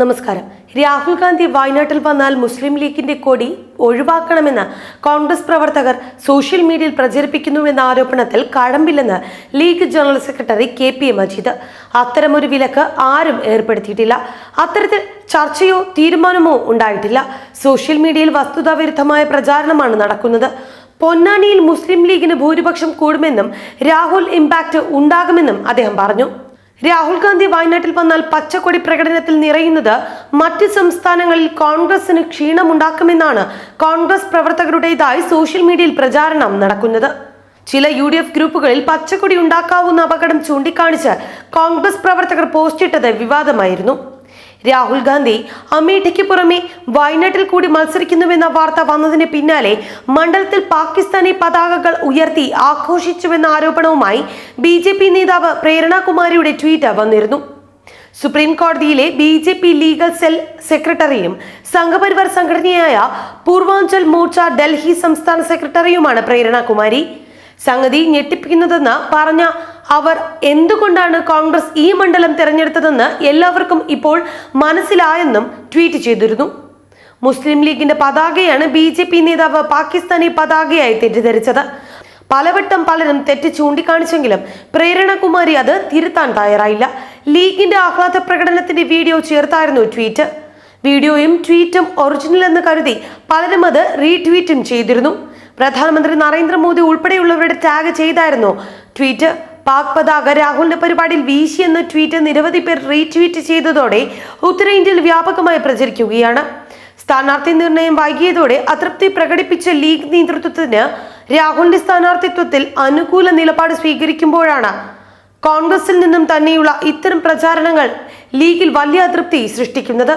നമസ്കാരം. രാഹുൽ ഗാന്ധി വയനാട്ടിൽ വന്നാൽ മുസ്ലിം ലീഗിന്റെ കൊടി ഒഴിവാക്കണമെന്ന് കോൺഗ്രസ് പ്രവർത്തകർ സോഷ്യൽ മീഡിയയിൽ പ്രചരിപ്പിക്കുന്നുവെന്ന ആരോപണത്തിൽ കഴമ്പില്ലെന്ന് league general secretary K P Majeed. അത്തരമൊരു വിലക്ക് ആരും ഏർപ്പെടുത്തിയിട്ടില്ല. അത്തരത്തിൽ ചർച്ചയോ തീരുമാനമോ ഉണ്ടായിട്ടില്ല. സോഷ്യൽ മീഡിയയിൽ വസ്തുതാവിരുദ്ധമായ പ്രചാരണമാണ് നടക്കുന്നത്. പൊന്നാനിയിൽ മുസ്ലിം ലീഗിന് ഭൂരിപക്ഷം കൂടുമെന്നും രാഹുൽ ഇമ്പാക്ട് ഉണ്ടാകുമെന്നും അദ്ദേഹം പറഞ്ഞു. രാഹുൽ ഗാന്ധി വയനാട്ടിൽ വന്നാൽ പച്ചക്കൊടി പ്രകടനത്തിൽ നിറയുന്നത് മറ്റ് സംസ്ഥാനങ്ങളിൽ കോൺഗ്രസിന് ക്ഷീണമുണ്ടാക്കുമെന്നാണ് കോൺഗ്രസ് പ്രവർത്തകരുടേതായി സോഷ്യൽ മീഡിയയിൽ പ്രചാരണം നടക്കുന്നത്. ചില യു ഡി എഫ് ഗ്രൂപ്പുകളിൽ പച്ചക്കൊടി ഉണ്ടാക്കാവുന്ന അപകടം ചൂണ്ടിക്കാണിച്ച് കോൺഗ്രസ് പ്രവർത്തകർ പോസ്റ്റിട്ടത് വിവാദമായിരുന്നു. രാഹുൽ ഗാന്ധി അമേഠിക്ക് പുറമെ വയനാട്ടിൽ കൂടി മത്സരിക്കുന്നുവെന്ന വാർത്ത വന്നതിന് പിന്നാലെ മണ്ഡലത്തിൽ പാകിസ്ഥാനി പതാകകൾ ഉയർത്തി ആഘോഷിച്ചുവെന്ന ആരോപണവുമായി ബി ജെ പി നേതാവ് പ്രേരണകുമാരിയുടെ ട്വീറ്റ് വന്നിരുന്നു. സുപ്രീം കോടതിയിലെ B J P legal cell സെക്രട്ടറിയും സംഘപരിവാർ സംഘടനയായ പൂർവാഞ്ചൽ മോർച്ച ഡൽഹി സംസ്ഥാന സെക്രട്ടറിയുമാണ് പ്രേരണകുമാരി. സംഗതി ഞെട്ടിപ്പിക്കുന്നതെന്ന് പറഞ്ഞ അവർ എന്തുകൊണ്ടാണ് കോൺഗ്രസ് ഈ മണ്ഡലം തിരഞ്ഞെടുത്തതെന്ന് എല്ലാവർക്കും ഇപ്പോൾ മനസ്സിലായെന്നും ട്വീറ്റ് ചെയ്തിരുന്നു. മുസ്ലിം ലീഗിന്റെ പതാകയാണ് ബി ജെ പി നേതാവ് പാകിസ്ഥാനി പതാകയായി തെറ്റിദ്ധരിച്ചത്. പലവട്ടം പലരും തെറ്റ് ചൂണ്ടിക്കാണിച്ചെങ്കിലും പ്രേരണകുമാരി അത് തിരുത്താൻ തയ്യാറായില്ല. ലീഗിന്റെ ആഹ്ലാദ പ്രകടനത്തിന്റെ വീഡിയോ ചേർത്തായിരുന്നു ട്വീറ്റ്. വീഡിയോയും ട്വീറ്റും ഒറിജിനൽ എന്ന് കരുതി പലരും അത് റീട്വീറ്റും ചെയ്തിരുന്നു. പ്രധാനമന്ത്രി നരേന്ദ്രമോദി ഉൾപ്പെടെയുള്ളവരുടെ ടാഗ് ചെയ്തായിരുന്നു ട്വീറ്റ്. പാക് പതാക രാഹുലിന്റെ പരിപാടിയിൽ എന്ന ട്വീറ്റ് നിരവധി പേർ റീട്വീറ്റ് ചെയ്തതോടെ ഉത്തരേന്ത്യയിൽ വ്യാപകമായി പ്രചരിക്കുകയാണ്. സ്ഥാനാർത്ഥി നിർണയം വൈകിയതോടെ അതൃപ്തി പ്രകടിപ്പിച്ച ലീഗ് നേതൃത്വത്തിന് രാഹുലിന്റെ സ്ഥാനാർത്ഥിത്വത്തിൽ അനുകൂല നിലപാട് സ്വീകരിക്കുമ്പോഴാണ് കോൺഗ്രസിൽ നിന്നും തന്നെയുള്ള ഇത്തരം പ്രചാരണങ്ങൾ ലീഗിൽ വലിയ അതൃപ്തി സൃഷ്ടിക്കുന്നത്.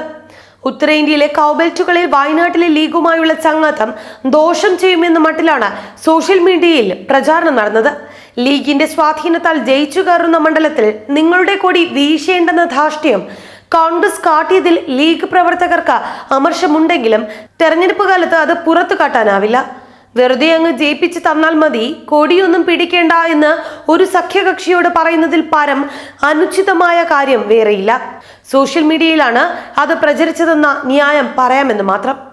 ഉത്തരേന്ത്യയിലെ കൗബെൽറ്റുകളിൽ വയനാട്ടിലെ ലീഗുമായുള്ള ചങ്ങാത്തം ദോഷം ചെയ്യുമെന്ന മട്ടിലാണ് സോഷ്യൽ മീഡിയയിൽ പ്രചാരണം നടന്നത്. ലീഗിന്റെ സ്വാധീനത്താൽ ജയിച്ചു കയറുന്ന മണ്ഡലത്തിൽ നിങ്ങളുടെ കൊടി വീശേണ്ടെന്ന ധാർഷ്ട്യം കോൺഗ്രസ് കാട്ടിയതിൽ ലീഗ് പ്രവർത്തകർക്ക് അമർഷമുണ്ടെങ്കിലും തെരഞ്ഞെടുപ്പ് കാലത്ത് അത് പുറത്തു കാട്ടാനാവില്ല. വെറുതെ അങ്ങ് ജയിപ്പിച്ച് തന്നാൽ മതി കൊടിയൊന്നും പിടിക്കേണ്ട എന്ന് ഒരു സഖ്യകക്ഷിയോട് പറയുന്നതിൽ പരം അനുചിതമായ കാര്യം വേറെയില്ല. സോഷ്യൽ മീഡിയയിലാണ് അത് പ്രചരിച്ചതെന്ന ന്യായം പറയാമെന്ന് മാത്രം.